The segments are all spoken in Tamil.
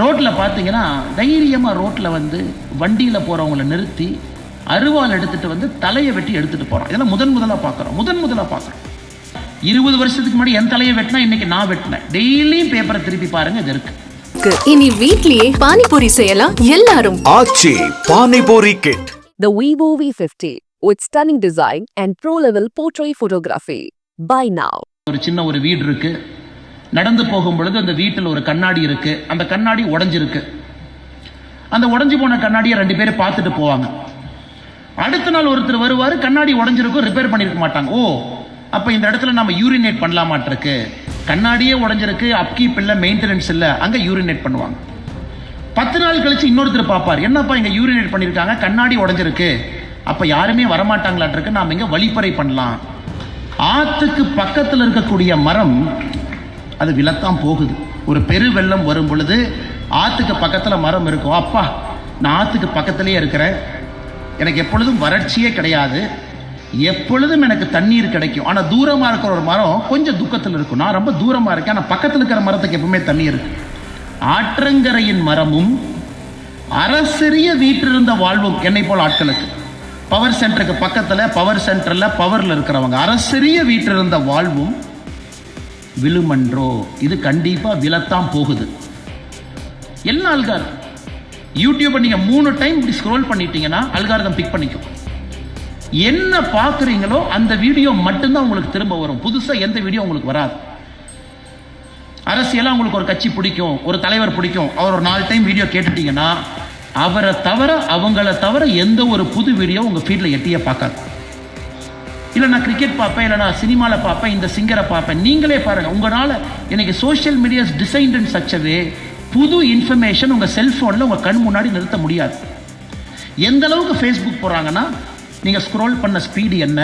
ரோட்டில் பார்த்தீங்கன்னா தைரியமாக ரோட்டில் வந்து வண்டியில் போகிறவங்கள நிறுத்தி அருவாள் எடுத்துட்டு வந்து தலையை வெட்டி எடுத்துட்டு போகிறோம் இதெல்லாம் முதன் முதலாக பார்க்குறோம் முதன் முதலாக பார்க்குறோம் இருபது வருஷத்துக்கு முன்னாடி என் தலையை வெட்டினா இன்னைக்கு நான் வெட்டினேன். டெய்லியும் பேப்பரை திருப்பி பாருங்க இது இருக்கு. இனி வீட்லயே பானிபூரி செய்யலாம் எல்லாரும். Aachi panipuri kit The Vivo V50 with stunning design and pro-level portrait photography. Buy now. ஒரு சின்ன ஒரு வீடு இருக்கு. நடந்து போகும் பொழுது அந்த வீட்டில் ஒரு கண்ணாடி இருக்கு. அந்த கண்ணாடி உடஞ்சிருக்கு. அந்த உடஞ்சி போன கண்ணாடியை ரெண்டு பேரும் பார்த்துட்டு போவாங்க. அடுத்த நாள் ஒருத்தர் வருவார் கண்ணாடி உடஞ்சிருக்கும் ரிப்பேர் பண்ணியிருக்க மாட்டாங்க. ஓ அப்போ இந்த இடத்துல நம்ம யூரினேட் பண்ணலாமாட்டிருக்கு. கண்ணாடியே உடஞ்சிருக்கு அப்கீப் இல்லை மெயின்டெனன்ஸ் இல்லை அங்கே யூரினேட் பண்ணுவாங்க. பத்து நாள் கழிச்சு இன்னொருத்தர் பார்ப்பார். என்னப்பா இங்க யூரினேட் பண்ணியிருக்காங்க கண்ணாடி உடஞ்சிருக்கு. அப்ப யாருமே வரமாட்டாங்களாட்டிருக்கு நாம இங்க வழிப்பறை பண்ணலாம். ஆத்துக்கு பக்கத்தில் இருக்கக்கூடிய மரம் அது விழத்தான் போகுது. ஒரு பெரு வெள்ளம் வரும் பொழுது ஆற்றுக்கு பக்கத்தில் மரம் இருக்கும். அப்பா நான் ஆற்றுக்கு பக்கத்துலேயே இருக்கிறேன். எனக்கு எப்பொழுதும் வறட்சியே கிடையாது. எப்பொழுதும் எனக்கு தண்ணீர் கிடைக்கும். ஆனால் தூரமாக இருக்கிற ஒரு மரம் கொஞ்சம் துக்கத்தில் இருக்கும். நான் ரொம்ப தூரமாக இருக்கேன். ஆனால் பக்கத்தில் இருக்கிற மரத்துக்கு எப்பவுமே தண்ணி இருக்கு. ஆற்றங்கரையின் மரமும் அரசரிய வீற்றிருந்த வாழ்வும் என்னை போல் ஆட்களுக்கு. பவர் சென்டருக்கு பக்கத்தில் பவர் சென்டரில் பவரில் இருக்கிறவங்க. அரசரிய வீற்றிருந்த வாழ்வும் விழுமன்றோ? இது கண்டிப்பாக விழத்தான் போகுது. என்ன அல்கார் யூடியூப்பை நீங்கள் மூணு டைம் இப்படி ஸ்க்ரோல் பண்ணிட்டீங்கன்னா அல்காரதம் பிக் பண்ணிக்கும். என்ன பார்க்குறீங்களோ அந்த வீடியோ மட்டும்தான் உங்களுக்கு திரும்ப வரும். புதுசாக எந்த வீடியோ உங்களுக்கு வராது. அரசியலாக உங்களுக்கு ஒரு கட்சி பிடிக்கும் ஒரு தலைவர் பிடிக்கும். அவர் ஒரு நாலு டைம் வீடியோ கேட்டுட்டீங்கன்னா அவரை தவிர அவங்கள தவிர எந்த ஒரு புது வீடியோ உங்கள் ஃபீல்டில் எட்டியே பார்க்காது. இல்லை நான் கிரிக்கெட் பார்ப்பேன் இல்லை நான் சினிமாவில் பார்ப்பேன் இந்த சிங்கரை பார்ப்பேன். நீங்களே பாருங்கள் உங்களால் எனக்கு சோஷியல் மீடியாஸ் டிசைன்ட் இன் சச்சவே புது இன்ஃபர்மேஷன் உங்கள் செல்ஃபோனில் உங்கள் கண் முன்னாடி நிறுத்த முடியாது. எந்த அளவுக்கு ஃபேஸ்புக் போகிறாங்கன்னா நீங்கள் ஸ்க்ரோல் பண்ண ஸ்பீடு என்ன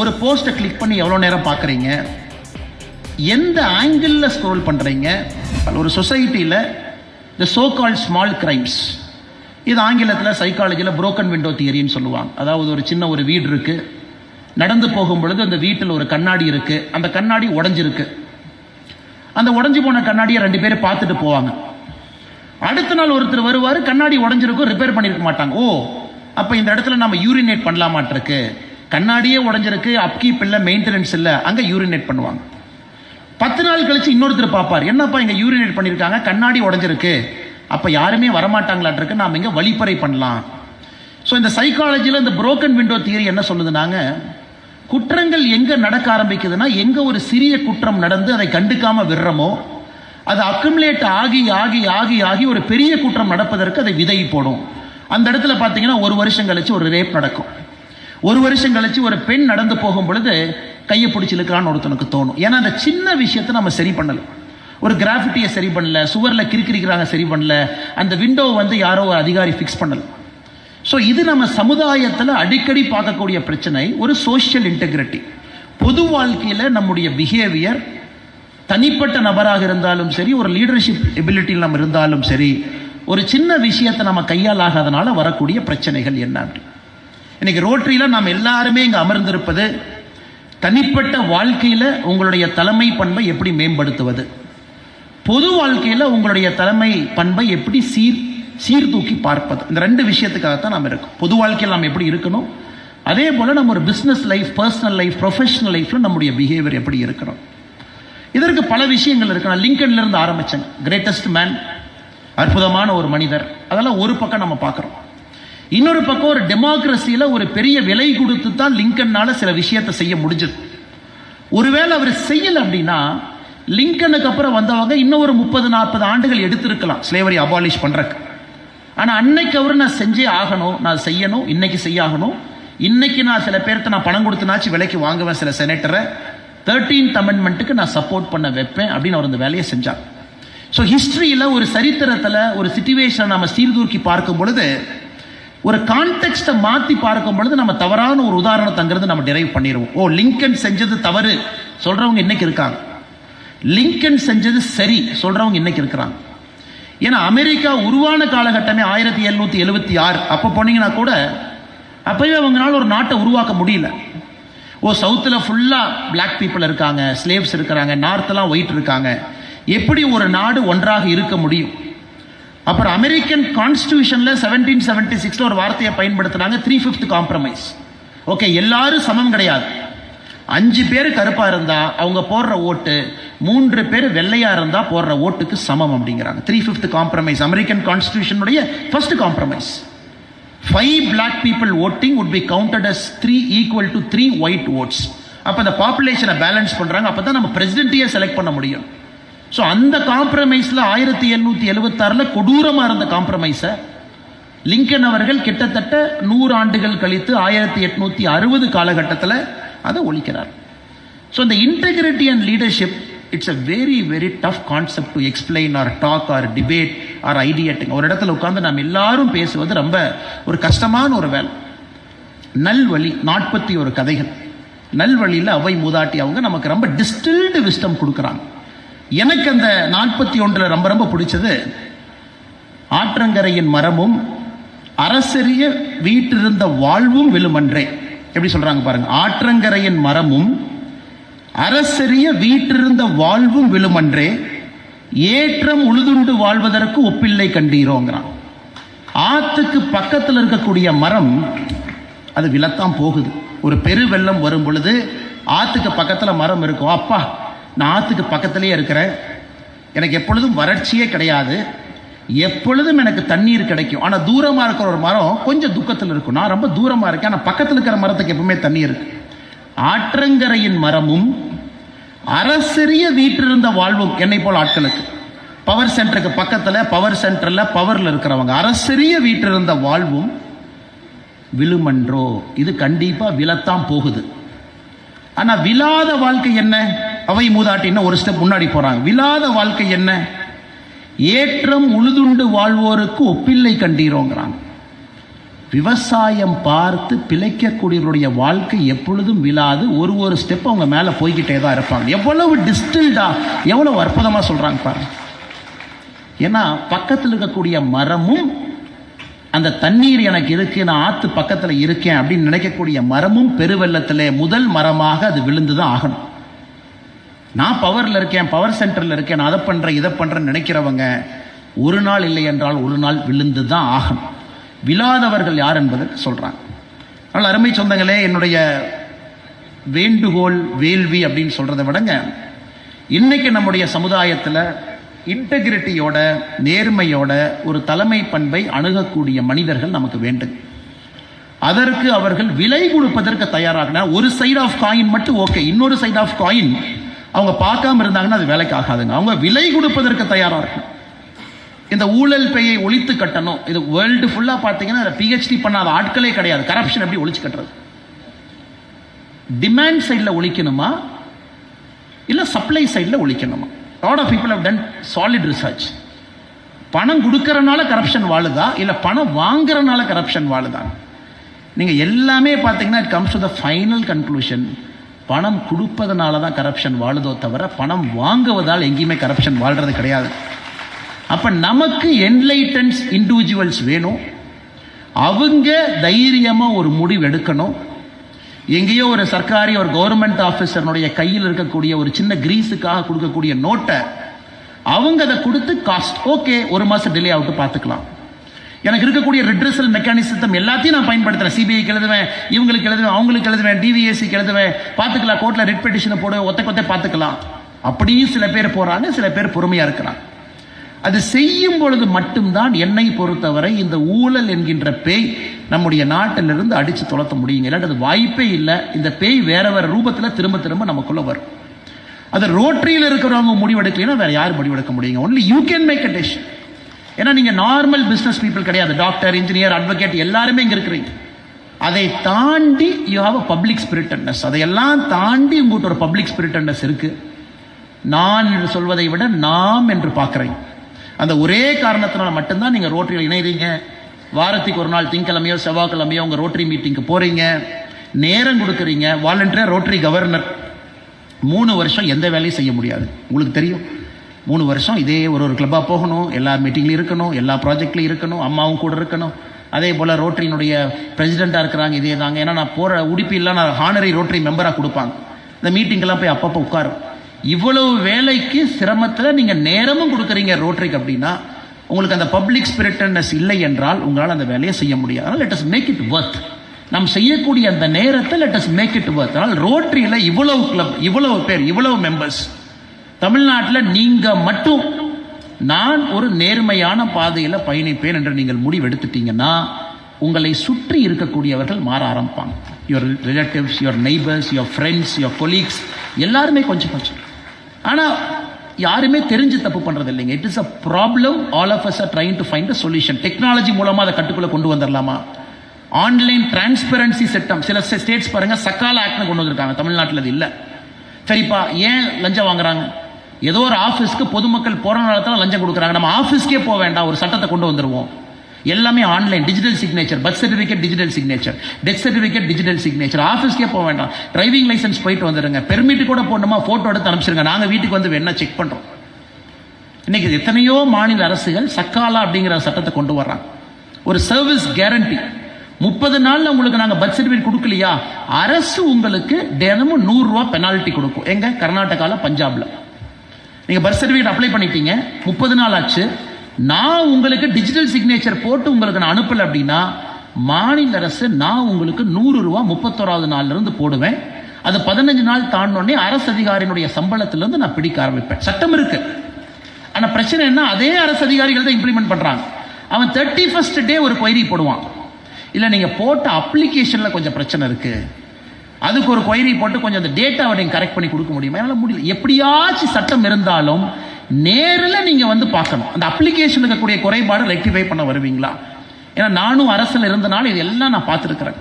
ஒரு போஸ்ட்டை கிளிக் பண்ணி எவ்வளோ நேரம் பார்க்குறீங்க எந்த ஆங்கிளில் ஸ்க்ரோல் பண்ணுறீங்க ஒரு சொசைட்டியில் the so call small crimes இது ஆங்கிலத்தில் சைக்காலஜியில் புரோக்கன் விண்டோ தியரின்னு சொல்லுவாங்க. அதாவது ஒரு சின்ன ஒரு வீடு இருக்குது நடந்து போகும் பொழுது அந்த வீட்டில் ஒரு கண்ணாடி இருக்குது அந்த கண்ணாடி உடஞ்சிருக்கு. அந்த உடஞ்சி போன கண்ணாடியை ரெண்டு பேரும் பார்த்துட்டு போவாங்க. அடுத்த நாள் ஒருத்தர் வருவார் கண்ணாடி உடஞ்சிருக்கும் ரிப்பேர் பண்ணியிருக்க மாட்டாங்க. ஓ அப்போ இந்த இடத்துல நம்ம யூரினேட் பண்ணலாமாட்டிருக்கு கண்ணாடியே உடஞ்சிருக்கு அப்கீப் இல்லை மெயின்டெனன்ஸ் இல்லை அங்கே யூரினேட் பண்ணுவாங்க. பத்து நாள் கழிச்சு இன்னொருத்தர் பார்ப்பார். என்னப்பா இங்கே யூரினேட் பண்ணியிருக்காங்க கண்ணாடி உடஞ்சிருக்கு. அப்போ யாருமே வரமாட்டாங்களாட்டிருக்கு நாம் இங்கே வழிப்பறை பண்ணலாம். ஸோ இந்த சைக்காலஜியில் இந்த புரோக்கன் விண்டோ தியரி என்ன சொல்லுதுனாங்க? குற்றங்கள் எங்க நடக்க ஆரம்பிக்குதுன்னா எங்க ஒரு சிறிய குற்றம் நடந்து அதை கண்டுக்காம விடுறோமோ அது அக்குமுலேட் ஆகி ஆகி ஆகி ஆகி ஒரு பெரிய குற்றம் நடப்பதற்கு அதை விதை போடும். அந்த இடத்துல பார்த்தீங்கன்னா ஒரு வருஷம் கழிச்சு ஒரு ரேப் நடக்கும். ஒரு வருஷம் கழிச்சு ஒரு பெண் நடந்து போகும் பொழுது கையை பிடிச்சிருக்கான்னு ஒருத்தனுக்கு தோணும். ஏன்னா அந்த சின்ன விஷயத்தை நம்ம சரி பண்ணல. ஒரு கிராஃபிட்டியை சரி பண்ணல சுவரில் கிறுக்கிறிக்கிறாங்க சரி பண்ணல அந்த விண்டோ வந்து யாரோ ஒரு அதிகாரி ஃபிக்ஸ் பண்ணலை. ஸோ இது நம்ம சமுதாயத்தில் அடிக்கடி பார்க்கக்கூடிய பிரச்சனை ஒரு சோஷியல் இன்டெகிரிட்டி பொது வாழ்க்கையில் நம்முடைய பிஹேவியர் தனிப்பட்ட நபராக இருந்தாலும் சரி ஒரு லீடர்ஷிப் எபிலிட்டியில் நம்ம இருந்தாலும் சரி ஒரு சின்ன விஷயத்தை நம்ம கையால் வரக்கூடிய பிரச்சனைகள் என்ன இன்னைக்கு ரோட்டரியில் நாம் எல்லாருமே இங்கே அமர்ந்திருப்பது தனிப்பட்ட வாழ்க்கையில் உங்களுடைய தலைமை பண்பை எப்படி மேம்படுத்துவது? பொது வாழ்க்கையில் உங்களுடைய தலைமை பண்பை எப்படி சீர் சீர்தூக்கி பார்ப்பது. இந்த ரெண்டு விஷயத்துக்காகத்தான் நாம் இருக்கோம். பொது வாழ்க்கையில் நாம் எப்படி இருக்கணும்? அதே போல் நம்ம ஒரு business life personal life professional லைஃப்பில் நம்முடைய பிஹேவியர் எப்படி இருக்கணும்? இதற்கு பல விஷயங்கள் இருக்கு. நான் லிங்கன்ல இருந்து ஆரம்பிச்சேன். கிரேட்டஸ்ட் மேன் அற்புதமான ஒரு மனிதர். அதெல்லாம் ஒரு பக்கம் நம்ம பார்க்குறோம். இன்னொரு பக்கம் ஒரு டெமோக்ரஸியில் ஒரு பெரிய விலை கொடுத்து தான் லிங்கன்னால சில விஷயத்தை செய்ய முடிஞ்சது. ஒருவேளை அவர் செய்யலை அப்படின்னா லிங்கனுக்கு அப்புறம் வந்தவங்க இன்னும் ஒரு முப்பது நாற்பது ஆண்டுகள் எடுத்திருக்கலாம். ஸ்லேவரி அபாலிஷ் பண்ணுறக்கு ஆனால் அன்னைக்கு அவர் நான் செஞ்சே ஆகணும் நான் செய்யணும் இன்னைக்கு செய்ய ஆகணும் இன்னைக்கு நான் சில பேர்த்த நான் பணம் கொடுத்தனாச்சு விலைக்கு வாங்குவேன் சில செனட்டரை தேர்ட்டீன்த் அமெண்ட்மெண்ட்டுக்கு நான் சப்போர்ட் பண்ண வைப்பேன் அப்படின்னு அவர் இந்த வேலையை செஞ்சார். ஸோ ஹிஸ்ட்ரியில் ஒரு சரித்திரத்தில் ஒரு சுச்சுவேஷனை நம்ம சீர்தூக்கி பார்க்கும் பொழுது ஒரு கான்டெக்ட்டை மாற்றி பார்க்கும் பொழுது நம்ம தவறான ஒரு உதாரணம் அங்கிருந்து நம்ம டிரைவ் பண்ணிடுவோம் ஓ லிங்கன் செஞ்சது தவறு. சொல்கிறவங்க இன்னைக்கு இருக்காங்க. லிங்கன் செஞ்சது சரி. சொல்கிறவங்க இன்னைக்கு இருக்கிறாங்க. ஏன்னா அமெரிக்கா உருவான காலகட்டமே ஆயிரத்தி எழுநூத்தி எழுபத்தி ஆறு. அப்போ போனீங்கன்னா கூட அப்பவே அவங்களால ஒரு நாட்டை உருவாக்க முடியல. ஓ சவுத்தில் ஃபுல்லாக பிளாக் பீப்புள் இருக்காங்க ஸ்லேவ்ஸ் இருக்கிறாங்க நார்த்தெல்லாம் ஒயிட் இருக்காங்க. எப்படி ஒரு நாடு ஒன்றாக இருக்க முடியும்? அப்புறம் அமெரிக்கன் கான்ஸ்டியூஷனில் செவன்டீன் செவன்டி சிக்ஸில் ஒரு வார்த்தையை பயன்படுத்துனாங்க த்ரீ ஃபிஃப்த் காம்ப்ரமைஸ் ஓகே எல்லாரும் சமம் கிடையாது. அஞ்சு பேர் கருப்பாக இருந்தால் அவங்க போடுற ஓட்டு மூன்று பேர் வெள்ளையா இருந்தா போடுற ஓட்டுக்கு சமம் அப்படிங்கிறாங்க. Three fifth compromise American கான்ஸ்டியூஷனுடைய first compromise five black people voting would be counted as three equal to three white votes அப்போ அந்த பாப்புலேஷனை பேலன்ஸ் பண்ணுறாங்க அப்போ தான் நம்ம பிரசிடென்ட்டையே செலக்ட் பண்ண முடியும். ஸோ அந்த காம்ப்ரமைஸில் ஆயிரத்தி எழுநூற்றி எழுபத்தாறில் கொடூரமாக இருந்த காம்ப்ரமைஸை லிங்கன் அவர்கள் கிட்டத்தட்ட நூறு ஆண்டுகள் கழித்து ஆயிரத்தி எட்நூற்றி அறுபது காலகட்டத்தில் அதை ஒழிக்கிறார். ஸோ இந்த integrity and leadership it's a very very tough concept to explain or talk or debate or ideating ஒரு இடத்துல உட்காந்து நம்ம எல்லாரும் பேசுவது ரொம்ப ஒரு கஷ்டமான ஒரு வேலை. நல்வழி நாற்பத்தி ஒரு கதைகள். நல்வழியில் அவை மூதாட்டி அவங்க நமக்கு ரொம்ப டிஸ்டில்டு விஸ்டம் கொடுக்குறாங்க. எனக்கு அந்த நாற்பத்தி ஒன்றில் ரொம்ப ரொம்ப பிடிச்சது ஆற்றங்கரையின் மரமும் அரசரிய வீட்டிருந்த வாழ்வும் விழுமன்றே. எப்படி சொல்றாங்க பாருங்க? ஆற்றங்கரையின் மரமும் அரசரிய வீற்றிருந்த வாழ்வும் விழுமன்றே ஏற்றம் உழுதுண்டு வாழ்வதற்கு ஒப்பில்லை கண்டீரோங்கிறான். ஆத்துக்கு பக்கத்தில் இருக்கக்கூடிய மரம் அது விழத்தான் போகுது. ஒரு பெரு வெள்ளம் வரும் பொழுது ஆத்துக்கு பக்கத்தில் மரம் இருக்கும். அப்பா நான் ஆத்துக்கு பக்கத்திலே இருக்கிறேன். எனக்கு எப்பொழுதும் வறட்சியே கிடையாது. எப்பொழுதும் எனக்கு தண்ணீர் கிடைக்கும். ஆனால் தூரமாக இருக்கிற ஒரு மரம் கொஞ்சம் துக்கத்தில் இருக்கும். நான் ரொம்ப தூரமாக இருக்கேன். ஆனால் பக்கத்தில் இருக்கிற மரத்துக்கு எப்பவுமே தண்ணி இருக்கு. ஆற்றங்கரையின் மரமும் அரசரிய வீட்டிருந்த வாழ்வும் என்னை போல் ஆட்களுக்கு. பவர் சென்டருக்கு பக்கத்தில் பவர் சென்டரில் பவரில் இருக்கிறவங்க. அரசரிய வீட்டிருந்த வாழ்வும் விழுமன்றோ? இது கண்டிப்பாக விழத்தான் போகுது. ஆனால் விழாத வாழ்க்கை என்ன? அவை மூதாட்டின்னு ஒரு ஸ்டெப் முன்னாடி போகிறாங்க விழாத வாழ்க்கை என்ன? ஏற்றம் உழுதுண்டு வாழ்வோருக்கு ஒப்பில்லை கண்டீரோங்கிறாங்க. விவசாயம் பார்த்து பிழைக்கக்கூடியவருடைய வாழ்க்கை எப்பொழுதும் விழாது. ஒரு ஒரு ஸ்டெப் அவங்க மேலே போய்கிட்டே தான் இருப்பாங்க. எவ்வளவு டிஸ்டில்டா எவ்வளவு அற்புதமாக சொல்கிறாங்க பாருங்க. ஏன்னா பக்கத்தில் இருக்கக்கூடிய மரமும் அந்த தண்ணீர் எனக்கு இருக்கு நான் ஆற்று பக்கத்தில் இருக்கேன் அப்படின்னு நினைக்கக்கூடிய மரமும் பெருவெள்ளத்தில் முதல் மரமாக அது விழுந்து தான் ஆகணும். நான் பவரில் இருக்கேன் பவர் சென்டரில் இருக்கேன் நான் அதை பண்ணுறேன் இதை பண்ணுறேன்னு நினைக்கிறவங்க ஒரு நாள் இல்லை என்றால் ஒரு நாள் விழுந்து தான் ஆகணும். விழாதவர்கள் யார் என்பதற்கு சொல்கிறாங்க அதனால் அருமை சொந்தங்களே என்னுடைய வேண்டுகோள் வேள்வி அப்படின்னு சொல்கிறத விடங்க இன்னைக்கு நம்முடைய சமுதாயத்தில் இன்டெகிரிட்டியோட நேர்மையோட ஒரு தலைமை பண்பை அணுகக்கூடிய மனிதர்கள் நமக்கு வேண்டும். அதற்கு அவர்கள் விலை கொடுப்பதற்கு தயாராகினா ஒரு சைடு ஆஃப் காயின் மட்டும் ஓகே இன்னொரு சைடு ஆஃப் காயின் அவங்க பார்க்காம இருந்தாங்கன்னா அது வேலைக்கு ஆகாதுங்க அவங்க விலை கொடுப்பதற்கு தயாராக இருக்கும் இந்த ஊழல் பெயை ஒழித்து கட்டணும். இது வேர்ல்டு ஃபுல்லாக பார்த்தீங்கன்னா பிஹெச்டி பண்ணாத ஆட்களே கிடையாது. கரப்ஷன் எப்படி ஒழிச்சு கட்டுறது? டிமாண்ட் சைடில் ஒழிக்கணுமா? இல்லை சப்ளை சைடில் ஒழிக்கணுமா? Lot of people have done solid research பணம் கொடுக்கறனால கரப்ஷன் வாழுதா? இல்லை பணம் வாங்குறனால கரப்ஷன் வாழுதா? நீங்கள் எல்லாமே பார்த்தீங்கன்னா it comes to the final conclusion பணம் கொடுப்பதனால தான் கரப்ஷன் வாழுதோ தவிர பணம் வாங்குவதால் எங்கேயுமே கரப்ஷன் வாழ்கிறது கிடையாது. அப்போ நமக்கு என்லைட்டன்ஸ் இண்டிவிஜுவல்ஸ் வேணும். அவங்க தைரியமாக ஒரு முடிவு எடுக்கணும். எங்கேயோ ஒரு சர்க்காரி ஒரு கவர்மெண்ட் ஆஃபீஸர்னுடைய கையில் இருக்கக்கூடிய ஒரு சின்ன கிரீஸுக்காக கொடுக்கக்கூடிய நோட்டை அவங்க அதை கொடுத்து காஸ்ட் ஓகே ஒரு மாதம் டிலே ஆகிட்டு பார்த்துக்கலாம். எனக்கு இருக்கக்கூடிய ரிட்ரஸல் மெக்கானிசம் எல்லாத்தையும் நான் பயன்படுத்துகிறேன் சிபிஐக்கு எழுதுவேன் இவங்களுக்கு எழுதுவேன் அவங்களுக்கு எழுதுவேன் டிவிஎஸ்சிக்கு எழுதுவேன். பார்த்துக்கலாம் கோர்ட்டில் ரிட் பெட்டிஷனை போடுவேன் ஒத்த கொத்த பார்த்துக்கலாம். அப்படியும் சில பேர் போகிறாங்க சில பேர் பொறுமையாக இருக்கிறாங்க. அது செய்யும் பொழுது மட்டும்தான் என்னை பொறுத்தவரை இந்த ஊழல் என்கின்ற பேய் நம்முடைய நாட்டிலிருந்து அடித்து துளத்த முடியுங்க. இல்லாட்டி அது வாய்ப்பே இல்லை. இந்த பேய் வேற வேற ரூபத்தில் திரும்ப திரும்ப நமக்குள்ளே வரும். அது ரோட்டரியில் இருக்கிறவங்க முடிவெடுக்கலாம் வேற யார் முடிவெடுக்க முடியுங்க? Only you can make a decision ஏன்னா நீங்கள் நார்மல் பிஸ்னஸ் பீப்புள் கிடையாது. டாக்டர் இன்ஜினியர் அட்வொகேட் எல்லாருமே இங்கே இருக்கிறீங்க. அதை தாண்டி you have a public spiritedness அதையெல்லாம் தாண்டி உங்கள்கிட்ட ஒரு பப்ளிக் ஸ்பிரிட்டட்னஸ் இருக்குது நான் என்று சொல்வதை விட நாம் என்று பார்க்குறேன். அந்த ஒரே காரணத்தினால மட்டும்தான் நீங்கள் ரோட்டரியில் இணைகிறீங்க வாரத்துக்கு ஒரு நாள் திங்கக்கிழமையோ செவ்வாய்க்கிழமையோ உங்கள் ரோட்டரி மீட்டிங்க்கு போகிறீங்க நேரம் கொடுக்குறீங்க. Volunteer Rotary governor. மூணு வருஷம் எந்த வேலையும் செய்ய முடியாது. உங்களுக்கு தெரியும். மூணு வருஷம் இதே ஒரு ஒரு கிளப்பாக போகணும். எல்லா மீட்டிங்லையும் இருக்கணும். எல்லா ப்ராஜெக்ட்லையும் இருக்கணும். அம்மாவும் கூட இருக்கணும். அதே போல் ரோட்டரியினுடைய பிரசிடெண்ட்டாக இருக்கிறாங்க இதே தாங்க. ஏன்னா நான் போகிற உடுப்பிலாம் நான் ஹானரி ரோட்டரி மெம்பராக கொடுப்பாங்க. இந்த மீட்டிங்கெல்லாம் போய் அப்பப்போ உட்காரும். இவ்வளவு வேலைக்கு சிரமத்தில் நீங்கள் நேரமும் கொடுக்குறீங்க ரோட்ரிக்கு அப்படின்னா உங்களுக்கு அந்த பப்ளிக் ஸ்பிரிட்டட்னஸ் இல்லை என்றால் உங்களால் அந்த வேலையை செய்ய முடியாது. அதனால் let us make it worth நாம் செய்யக்கூடிய அந்த நேரத்தை let us make it worth அதனால் ரோட்ரியில் இவ்வளவு கிளப் இவ்வளவு பேர் இவ்வளவு மெம்பர்ஸ் தமிழ்நாட்டில் நீங்கள் மட்டும் நான் ஒரு நேர்மையான பாதையில் பயணிப்பேன் என்று நீங்கள் முடிவெடுத்துட்டீங்கன்னா உங்களை சுற்றி இருக்கக்கூடியவர்கள் மாற ஆரம்பிப்பாங்க. Your relatives your neighbours your friends your colleagues எல்லாருமே கொஞ்சம் கொஞ்சம். ஆனால் யாருமே தெரிஞ்சு தப்பு பண்றது இல்லைங்க it is a problem all of us are trying to find a solution technology மூலமா அதை கட்டுக்குள்ள கொண்டு வந்துடலாமா ஆன்லைன் டிரான்ஸ்பெரன்சி சட்டம் சில ஸ்டேட்ஸ் பாருங்க சக்கால ஆக்ட்னு கொண்டு வந்திருக்காங்க. தமிழ்நாட்டில் அது இல்லை. சரிப்பா ஏன் லஞ்சம் வாங்குறாங்க? ஏதோ ஒரு ஆஃபீஸ்க்கு பொதுமக்கள் போகிற நேரத்தில் லஞ்சம் கொடுக்குறாங்க. நம்ம ஆஃபீஸ்க்கே போக வேண்டாம். ஒரு சட்டத்தை கொண்டு வந்துருவோம். எல்லாமே online digital signature birth certificate digital signature death certificate digital signature ஆஃபீஸ்க்கே போக வேண்டாம். டிரைவிங் லைசன்ஸ் போயிட்டு வந்துடுங்க பெர்மிட் கூட போடணுமா? ஃபோட்டோ எடுத்து அனுப்பிச்சிருங்க. நாங்கள் வீட்டுக்கு வந்து வேணா செக் பண்ணுறோம் இன்னைக்கு எத்தனையோ மாநில அரசுகள் சக்காலா அப்படிங்கிற சட்டத்தை கொண்டு வர்றாங்க. ஒரு சர்வீஸ் கேரண்டி முப்பது நாள்ல உங்களுக்கு நாங்கள் பர்த் சர்டிஃபிகேட் கொடுக்கலையா? அரசு உங்களுக்கு தினமும் நூறுரூவா பெனால்ட்டி கொடுக்கும். எங்க? கர்நாடகாவில் பஞ்சாபில். நீங்கள் பர்த் சர்டிஃபிகேட் அப்ளை பண்ணிட்டீங்க. முப்பது நாள் ஆச்சு. நான் உங்களுக்கு டிஜிட்டல் சிக்னேச்சர் போட்டு உங்களுக்கு நான் அனுப்பல அப்படின்னா மாநில அரசு நான் உங்களுக்கு நூறு ரூபா முப்பத்தோராவது நாள்ல இருந்து போடுவேன். அது பதினஞ்சு நாள் தாண்டோடனே அரசு அதிகாரியினுடைய சம்பளத்திலிருந்து நான் பிடிக்க ஆரம்பிப்பேன். சட்டம் இருக்கு. ஆனா பிரச்சனை என்ன? அதே அரசு அதிகாரிகள் தான் இம்ப்ளிமெண்ட் பண்றாங்க. அவன் தேர்ட்டி ஃபர்ஸ்ட் டே ஒரு கொயரி போடுவான். இல்ல நீங்க போட்ட அப்ளிகேஷன்ல கொஞ்சம் பிரச்சனை இருக்கு. அதுக்கு ஒரு கொயரி போட்டு கொஞ்சம் அந்த டேட்டாவை நீங்கள் கரெக்ட் பண்ணி கொடுக்க முடியுமா? என்னால் முடியல. எப்படியாச்சும் சட்டம் இருந்தாலும் நேரில் நீங்கள் வந்து பார்க்கணும். அந்த அப்ளிகேஷன் இருக்கக்கூடிய குறைபாடு ரெக்டிஃபை பண்ண வருவீங்களா? ஏன்னா நானும் அரசில் இருந்தனால இதெல்லாம் நான் பார்த்துருக்குறேன்.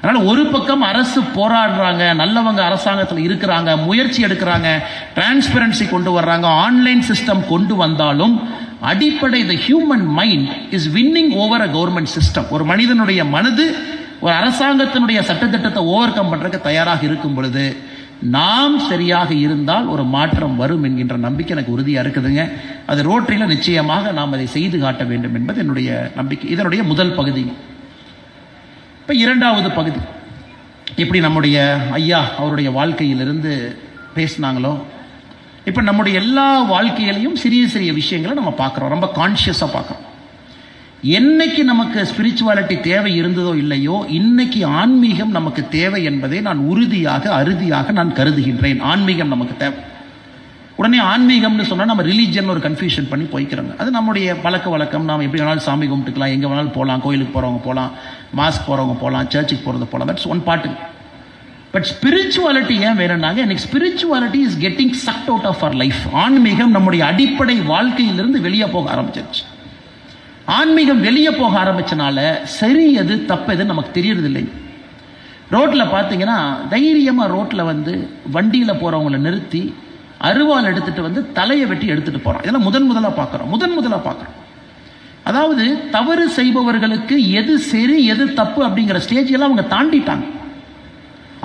அதனால் ஒரு பக்கம் அரசு போராடுறாங்க நல்லவங்க அரசாங்கத்தில் இருக்கிறாங்க முயற்சி எடுக்கிறாங்க டிரான்ஸ்பரன்சி கொண்டு வர்றாங்க ஆன்லைன் சிஸ்டம் கொண்டு வந்தாலும் அடிப்படை the human mind is winning over a government system ஒரு மனிதனுடைய மனது ஒரு அரசாங்கத்தினுடைய சட்டத்திட்டத்தை ஓவர் கம் பண்ணுறதுக்கு தயாராக இருக்கும் பொழுது நாம் சரியாக இருந்தால் ஒரு மாற்றம் வரும் என்கின்ற நம்பிக்கை எனக்கு உறுதியாக இருக்குதுங்க. அது ரோட்டரியில் நிச்சயமாக நாம் அதை செய்து காட்ட வேண்டும் என்பது என்னுடைய நம்பிக்கை. இதனுடைய முதல் பகுதி. இப்போ இரண்டாவது பகுதி. எப்படி நம்முடைய ஐயா அவருடைய வாழ்க்கையிலிருந்து பேசினாங்களோ இப்போ நம்முடைய எல்லா வாழ்க்கையிலையும் சிறிய சிறிய விஷயங்களை நம்ம பார்க்குறோம். ரொம்ப கான்ஷியஸாக பார்க்குறோம். என்னைக்கு நமக்கு ஸ்பிரிச்சுவாலிட்டி தேவை இருந்ததோ இல்லையோ இன்னைக்கு ஆன்மீகம் நமக்கு தேவை என்பதை நான் உறுதியாக அறுதியாக நான் கருதுகின்றேன். ஆன்மீகம் நமக்கு தேவை. உடனே ஆன்மீகம்னு சொன்னால் நம்ம ரிலீஜன் ஒரு கன்ஃபியூஷன் பண்ணி போய்க்கிறோங்க. அது நம்முடைய பழக்க வழக்கம். நாம் எப்படி வேணாலும் சாமி கும்பிட்டுக்கலாம் எங்கே வேணாலும் போகலாம் கோயிலுக்கு போகிறவங்க போகலாம் மாஸ்க் போகிறவங்க போகலாம் சர்ச்சுக்கு போகிறது போகலாம் தட்ஸ் ஒன் பாட்டு பட் ஸ்பிரிச்சுவாலிட்டி ஏன் வேணும்னாங்க எனக்கு spirituality is getting sucked out of our life ஆன்மீகம் நம்முடைய அடிப்படை வாழ்க்கையிலிருந்து வெளியே போக ஆரம்பிச்சிருச்சு. ஆன்மீகம் வெளியே போக ஆரம்பிச்சனால சரி எது தப்பு எது நமக்கு தெரியறது இல்லை ரோட்டில் பார்த்தீங்கன்னா தைரியமாக ரோட்டில் வந்து வண்டியில் போகிறவங்கள நிறுத்தி அருவாள் எடுத்துட்டு வந்து தலையை வெட்டி எடுத்துட்டு போகிறோம் இதெல்லாம் முதன் முதலாக பார்க்குறோம் முதன் முதலாக பார்க்குறோம் அதாவது தவறு செய்பவர்களுக்கு எது சரி எது தப்பு அப்படிங்கிற ஸ்டேஜ் எல்லாம் அவங்க தாண்டிட்டாங்க.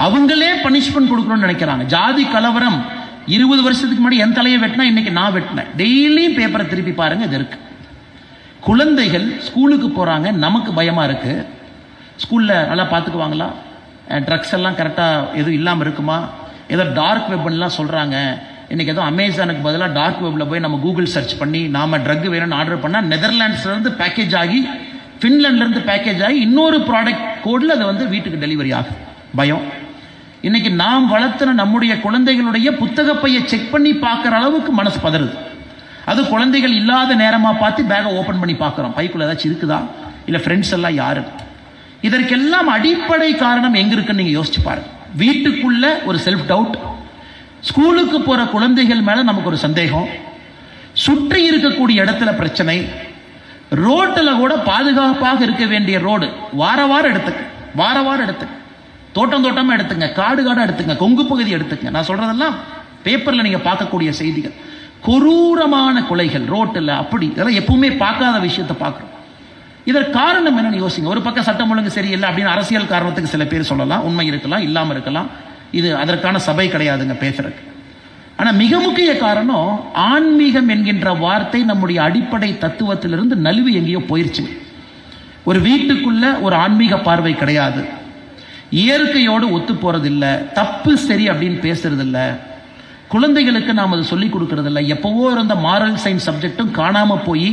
அவங்களே பனிஷ்மெண்ட் கொடுக்கணும்னு நினைக்கிறாங்க. ஜாதி கலவரம். இருபது வருஷத்துக்கு முன்னாடி என் தலையை வெட்டினா இன்னைக்கு நான் வெட்டினேன். டெய்லியும் பேப்பரை திருப்பி பாருங்க இது இருக்குது குழந்தைகள் ஸ்கூலுக்கு போகிறாங்க நமக்கு பயமாக இருக்குது ஸ்கூலில் நல்லா பார்த்துக்குவாங்களா ட்ரக்ஸ் எல்லாம் கரெக்டாக எதுவும் இல்லாமல் இருக்குமா? ஏதோ டார்க் வெப்லாம் சொல்கிறாங்க இன்றைக்கி ஏதோ அமேசானுக்கு பதிலாக டார்க் வெப்பில் போய் நம்ம கூகுள் சர்ச் பண்ணி நாம் ட்ரக் வேணும்னு ஆர்டர் பண்ணால் நெதர்லாண்ட்ஸ்லேருந்து பேக்கேஜ் ஆகி ஃபின்லாண்ட்லேருந்து பேக்கேஜ் ஆகி இன்னொரு ப்ராடக்ட் கோடில் அது வந்து வீட்டுக்கு டெலிவரி ஆகும் பயம். இன்னைக்கு நாம் வளர்த்துன நம்முடைய குழந்தைகளுடைய புத்தக பையை செக் பண்ணி பார்க்குற அளவுக்கு மனசு பதறுது. அது குழந்தைகள் இல்லாத நேரமாக பார்த்து பேகை ஓப்பன் பண்ணி பார்க்குறோம். பைக்குள்ள ஏதாச்சும் இருக்குதா? இல்லை ஃப்ரெண்ட்ஸ் எல்லாம் யாரு? இதற்கெல்லாம் அடிப்படை காரணம் எங்க இருக்குன்னு நீங்க யோசிச்சு பாருங்க. வீட்டுக்குள்ள ஒரு செல்ஃப் டவுட் ஸ்கூலுக்கு போற குழந்தைகள் மேல நமக்கு ஒரு சந்தேகம். சுற்றி இருக்கக்கூடிய இடத்துல பிரச்சனை. ரோட்டில் கூட பாதுகாப்பாக இருக்க வேண்டிய ரோடு. வார வாரம் எடுத்துக்க. வார வாரம் எடுத்துக்க. தோட்டம் தோட்டமா எடுத்துங்க. காடு காடாக எடுத்துங்க. கொங்கு பகுதி எடுத்துங்க. நான் சொல்றதெல்லாம் பேப்பர்ல நீங்க பார்க்கக்கூடிய செய்திகள். கொரூரமான கொலைகள் ரோட்டில் அப்படி. இதெல்லாம் எப்பவுமே பார்க்காத விஷயத்தை பார்க்குறோம் இதற்கு காரணம் என்னன்னு யோசிங்க. ஒரு பக்கம் சட்டம் ஒழுங்கு சரியில்லை அப்படின்னு அரசியல் காரணத்துக்கு சில பேர் சொல்லலாம். உண்மை இருக்கலாம் இல்லாமல் இருக்கலாம். இது அதற்கான சபை கிடையாதுங்க பேசுறதுக்கு. ஆனால் மிக முக்கிய காரணம் ஆன்மீகம் என்கின்ற வார்த்தை நம்முடைய அடிப்படை தத்துவத்திலிருந்து நழுவி எங்கேயோ போயிருச்சு. ஒரு வீட்டுக்குள்ள ஒரு ஆன்மீக பார்வை கிடையாது. இயற்கையோடு ஒத்து போறதில்லை. தப்பு சரி அப்படின்னு பேசுறதில்லை. குழந்தைகளுக்கு நாம் அதை சொல்லிக் கொடுக்கறதில்ல. எப்போவோ இருந்த மாரல் சயின்ஸ் சப்ஜெக்டும் காணாமல் போய்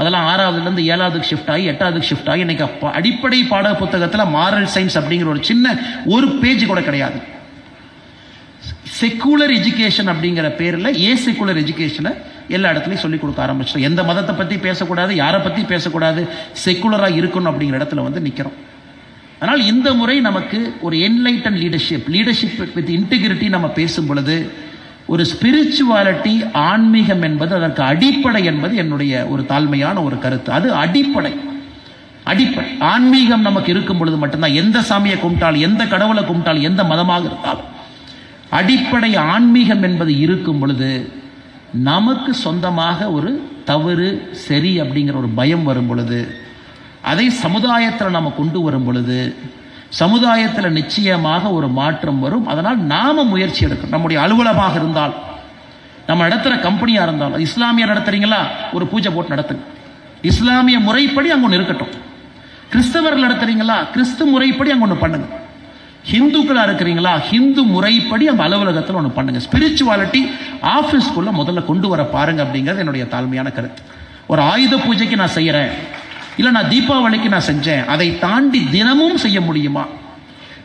அதெல்லாம் ஆறாவதுலேருந்து ஏழாவதுக்கு ஷிஃப்ட் ஆகி எட்டாவதுக்கு ஷிஃப்ட் ஆகி இன்னைக்கு அடிப்படை பாட புத்தகத்தில் மாரல் சயின்ஸ் அப்படிங்கிற ஒரு சின்ன ஒரு பேஜ் கூட கிடையாது. செக்குலர் எஜுகேஷன் அப்படிங்கிற பேரில் ஏ செக்குலர் எஜுகேஷனை எல்லா இடத்துலையும் சொல்லிக் கொடுக்க ஆரம்பிச்சிட்டோம். எந்த மதத்தை பற்றி பேசக்கூடாது யாரை பற்றி பேசக்கூடாது செக்குலராக இருக்கணும் அப்படிங்கிற இடத்துல வந்து நிற்கிறோம் அதனால் இந்த முறை நமக்கு ஒரு enlighten leadership leadership with integrity நம்ம பேசும் பொழுது ஒரு ஸ்பிரிச்சுவாலிட்டி ஆன்மீகம் என்பது அதற்கு அடிப்படை என்பது என்னுடைய ஒரு தாழ்மையான ஒரு கருத்து. அது அடிப்படை. அடிப்படை. ஆன்மீகம் நமக்கு இருக்கும் பொழுது மட்டும்தான் எந்த சாமியை கும்பிட்டாலும் எந்த கடவுளை கும்பிட்டாலும் எந்த மதமாக இருந்தாலும். அடிப்படை ஆன்மீகம் என்பது இருக்கும் பொழுது நமக்கு சொந்தமாக ஒரு தவறு சரி அப்படிங்கிற ஒரு பயம் வரும் பொழுது அதை சமுதாயத்தில் நம்ம கொண்டு வரும் பொழுது சமுதாயத்தில் நிச்சயமாக ஒரு மாற்றம் வரும். அதனால் நாம முயற்சி எடுக்கணும். நம்முடைய அலுவலமாக இருந்தால் நம்ம நடத்துகிற கம்பெனியாக இருந்தாலும் அது இஸ்லாமிய நடத்துறீங்களா? ஒரு பூஜை போட்டு நடத்துங்க. இஸ்லாமிய முறைப்படி அங்கே ஒன்று இருக்கட்டும். கிறிஸ்தவர்கள் நடத்துறீங்களா? கிறிஸ்து முறைப்படி அங்கே ஒன்று பண்ணுங்க. ஹிந்துக்களாக இருக்கிறீங்களா? ஹிந்து முறைப்படி அந்த அலுவலகத்தில் ஒன்று பண்ணுங்க. ஸ்பிரிச்சுவாலிட்டி ஆஃபீஸ்க்குள்ளே முதல்ல கொண்டு வர பாருங்க அப்படிங்கிறது என்னுடைய தாழ்மையான கருத்து. ஒரு ஆயுத பூஜைக்கு நான் செய்கிறேன் இல்லை நான் தீபாவளிக்கு நான் செஞ்சேன். அதை தாண்டி தினமும் செய்ய முடியுமா?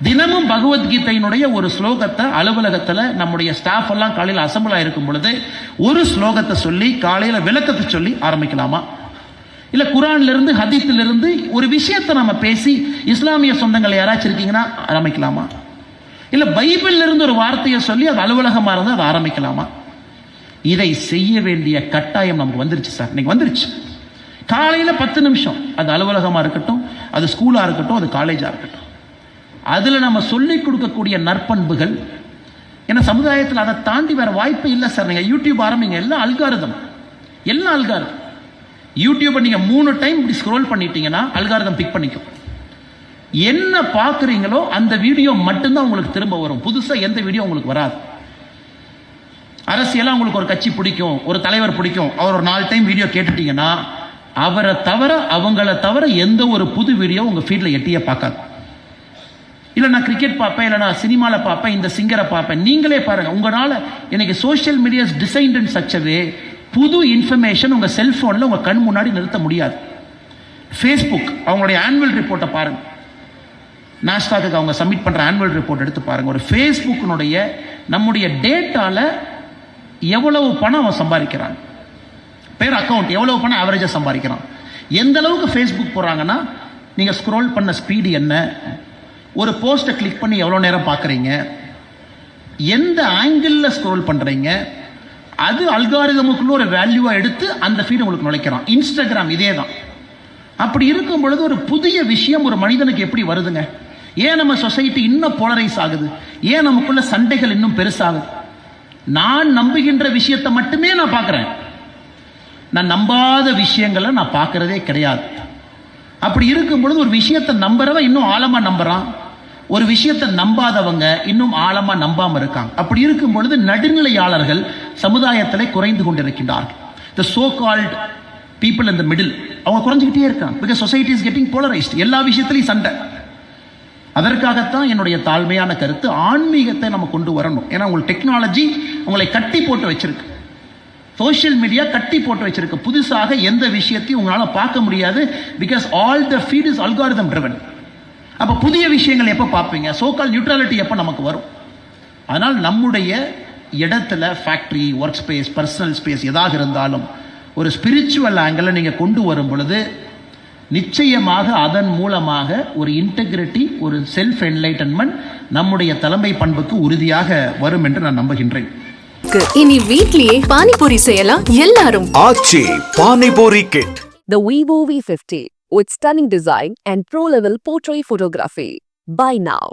தினமும் பகவத்கீதையினுடைய ஒரு ஸ்லோகத்தை அலுவலகத்தில் நம்முடைய ஸ்டாஃப் எல்லாம் காலையில் அசம்பிள் ஆயிருக்கும் பொழுது ஒரு ஸ்லோகத்தை சொல்லி காலையில் விளக்கத்தை சொல்லி ஆரம்பிக்கலாமா? இல்லை குரான்லேருந்து ஹதீத்திலிருந்து ஒரு விஷயத்தை நம்ம பேசி இஸ்லாமிய சொந்தங்கள் யாராச்சும் இருக்கீங்கன்னா ஆரம்பிக்கலாமா? இல்லை பைபிள்லேருந்து ஒரு வார்த்தையை சொல்லி அது அலுவலகமாக இருந்தால் அதை ஆரம்பிக்கலாமா? இதை செய்ய வேண்டிய கட்டாயம் நமக்கு வந்துருச்சு சார். இன்னைக்கு வந்துருச்சு. காலையில் பத்து நிமிஷம். அது அலுவலகமாக இருக்கட்டும் அது ஸ்கூலாக இருக்கட்டும் அது காலேஜாக இருக்கட்டும். அதில் நம்ம சொல்லிக் கொடுக்கக்கூடிய நற்பண்புகள் ஏன்னா சமுதாயத்தில் அதை தாண்டி வேறு வாய்ப்பு இல்லை சார். நீங்கள் யூடியூப் ஆரம்பிங்க எல்லாம் அல்காரதம். எல்லாம் அல்காரதம். யூடியூப்பை நீங்கள் மூணு டைம் இப்படி ஸ்க்ரோல் பண்ணிட்டீங்கன்னா அல்காரதம் பிக் பண்ணிக்கும். என்ன பார்க்குறீங்களோ அந்த வீடியோ மட்டும்தான் உங்களுக்கு திரும்ப வரும். புதுசாக எந்த வீடியோ உங்களுக்கு வராது. அரசியலாக உங்களுக்கு ஒரு கட்சி பிடிக்கும் ஒரு தலைவர் பிடிக்கும். அவர் ஒரு நாலு டைம் வீடியோ கேட்டுட்டீங்கன்னா அவரை தவிர அவங்கள தவிர எந்த ஒரு புது வீடியோ உங்க ஃபீல்டில் எட்டியே பார்க்காது. இல்லை நான் கிரிக்கெட் பார்ப்பேன் இல்லை நான் சினிமாவில் பார்ப்பேன் இந்த சிங்கரை பார்ப்பேன். நீங்களே பாருங்க உங்களால் இன்னைக்கு சோஷியல் மீடியாஸ் டிசைன்ட் இன் சச்சவே புது இன்ஃபர்மேஷன் உங்கள் செல்ஃபோனில் உங்கள் கண் முன்னாடி நிறுத்த முடியாது. ஃபேஸ்புக் அவங்களுடைய ஆனுவல் ரிப்போர்ட்டை பாருங்க. நாஸ்டாக்கு அவங்க சப்மிட் பண்ணுற ஆனுவல் ரிப்போர்ட் எடுத்து பாருங்க. ஒரு ஃபேஸ்புக்கினுடைய நம்முடைய டேட்டால எவ்வளவு பணம் அவன் சம்பாதிக்கிறான்? பேர் அக்கௌண்ட் எவ்வளவு பணம் ஆவரேஜாக சம்பாதிக்கிறான். எந்த அளவுக்கு ஃபேஸ்புக் போகிறாங்கன்னா நீங்கள் ஸ்க்ரோல் பண்ண ஸ்பீடு என்ன? ஒரு போஸ்ட்டை கிளிக் பண்ணி எவ்வளோ நேரம் பார்க்குறீங்க? எந்த ஆங்கிளில் ஸ்க்ரோல் பண்ணுறீங்க அது அல்காரிதமுக்குள்ள ஒரு வேல்யூவாக எடுத்து அந்த ஃபீடு உங்களுக்கு நுழைக்கிறான். இன்ஸ்டாகிராம் இதே தான் அப்படி இருக்கும் பொழுது ஒரு புதிய விஷயம் ஒரு மனிதனுக்கு எப்படி வருதுங்க? ஏன் நம்ம சொசைட்டி இன்னும் போலரைஸ் ஆகுது? ஏன் நமக்குள்ள சண்டைகள் இன்னும் பெருசாகுது? நான் நம்புகின்ற விஷயத்தை மட்டுமே நான் பார்க்குறேன். நான் நம்பாத விஷயங்களை நான் பார்க்கறதே கிடையாது. அப்படி இருக்கும் பொழுது ஒரு விஷயத்தை நம்புறவன் இன்னும் ஆழமா நம்புறான். ஒரு விஷயத்தை நம்பாதவங்க இன்னும் ஆழமா நம்பாம இருக்காங்க. அப்படி இருக்கும் பொழுது நடுநிலையாளர்கள் சமுதாயத்தில் குறைந்து கொண்டிருக்கின்றார்கள். த சோ கால்ட் பீப்புள் இந்த மிடில் அவங்க குறைஞ்சிக்கிட்டே இருக்காங்க. Because society is getting polarised எல்லா விஷயத்திலையும் சண்டை. அதற்காகத்தான் என்னுடைய தாழ்மையான கருத்து ஆன்மீகத்தை நம்ம கொண்டு வரணும். ஏன்னா உங்களுக்கு டெக்னாலஜி உங்களை கட்டி போட்டு வச்சிருக்கு. சோஷியல் மீடியா கட்டி போட்டு வச்சிருக்கு. புதுசாக எந்த விஷயத்தையும் உங்களால் பார்க்க முடியாது. Because all the feed is algorithm driven அப்போ புதிய விஷயங்கள் எப்போ பார்ப்பீங்க? சோக்கால் நியூட்ரலிட்டி எப்போ நமக்கு வரும்? அதனால் நம்முடைய இடத்துல factory work space personal space எதாக இருந்தாலும் ஒரு ஸ்பிரிச்சுவல் ஆங்கிளை நீங்கள் கொண்டு வரும் பொழுது நிச்சயமாக அதன் மூலமாக ஒரு இன்டெகிரிட்டி ஒரு செல்ஃப் என்லைட்டன்மெண்ட் நம்முடைய தலைமை பண்புக்கு உறுதியாக வரும் என்று நான் நம்புகின்றேன். இனி வீட்லயே பானிபூரி செய்யலாம் எல்லாரும் Aachi panipuri kit The Vivo V50 with stunning design and pro-level portrait photography. Buy now.